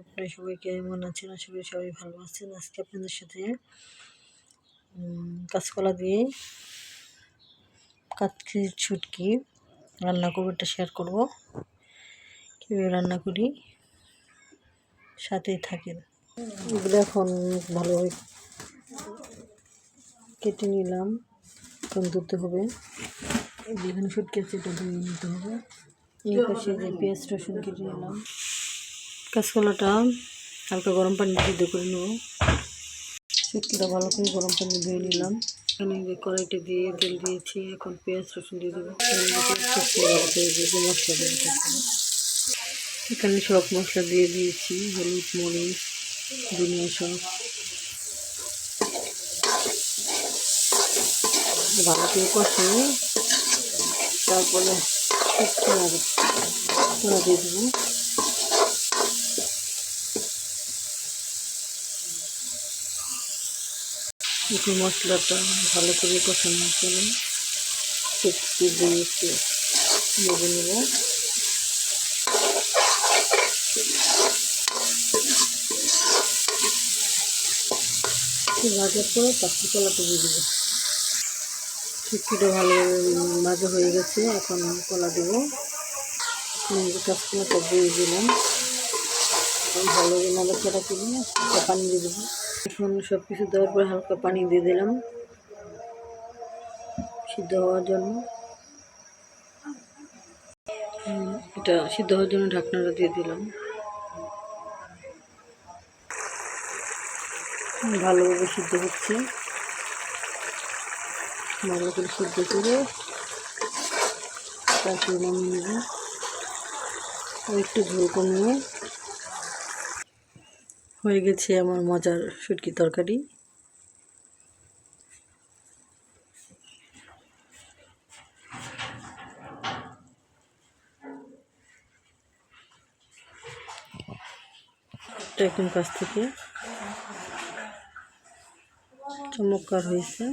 আপনারা সবাই কেমন আছেন? আশা করি সবাই ভালো আছেন। আজকে আপনাদের সাথে কাঁচকলা দিয়ে কাচ্চি ছুটকি রান্না করব, এটা শেয়ার করব। কীভাবে রান্না করি? সাথেই থাকেন। এগুলো এখন ভালোভাবে কেটে নিলাম। এখন ধুতে হবে। যেখানে শুটকি আছে, এটা ধুয়ে নিতে হবে। এই পাশে যে পেঁয়াজ রসুন কেটে নিলাম। কাঁচকলাটা হালকা গরম পানি সিদ্ধ করে নেব। শুটকিটা ভালো করে গরম পানি ধুয়ে নিলাম। এখানে যে কড়াইটা দিয়ে তেল দিয়েছি, এখন পেঁয়াজ, রসুন দিয়ে দেবো। মশলা দিয়ে এখানে সব মশলা দিয়ে দিয়েছি, হলুদ, মরিচ, ধনিয়া সব। ভালো করে কষিয়ে তারপরে দিয়ে দেবো। একটু মশলাটা ভালো করে কষানোর জন্য শুটকি দিয়ে একটু ভেজে নেব। ভাজার পরে পাখি কলাটা দিয়ে দেবো। শুটকিটা ভালো ভাজা হয়ে গেছে, এখন কলা দেবো। কাঁচকলাটা দিয়ে দিলাম। ভালো করে নাড়াচাড়া করে হালকা পানি দিয়ে দেবো। এখন সব কিছু দেওয়ার পরে হালকা পানি দিয়ে দিলাম। সিদ্ধ হওয়ার জন্য। এটা সিদ্ধ হওয়ার জন্য ঢাকনাটা দিয়ে দিলাম। ভালোভাবে সিদ্ধ হচ্ছে। ভালো করে সিদ্ধ করে তারপরে নামিয়ে নেব। একটু ঝোল কমিয়ে হয়ে গেছে আমার মজার শুটকি তরকারি। একদম কাছ থেকে চমৎকার হয়েছে।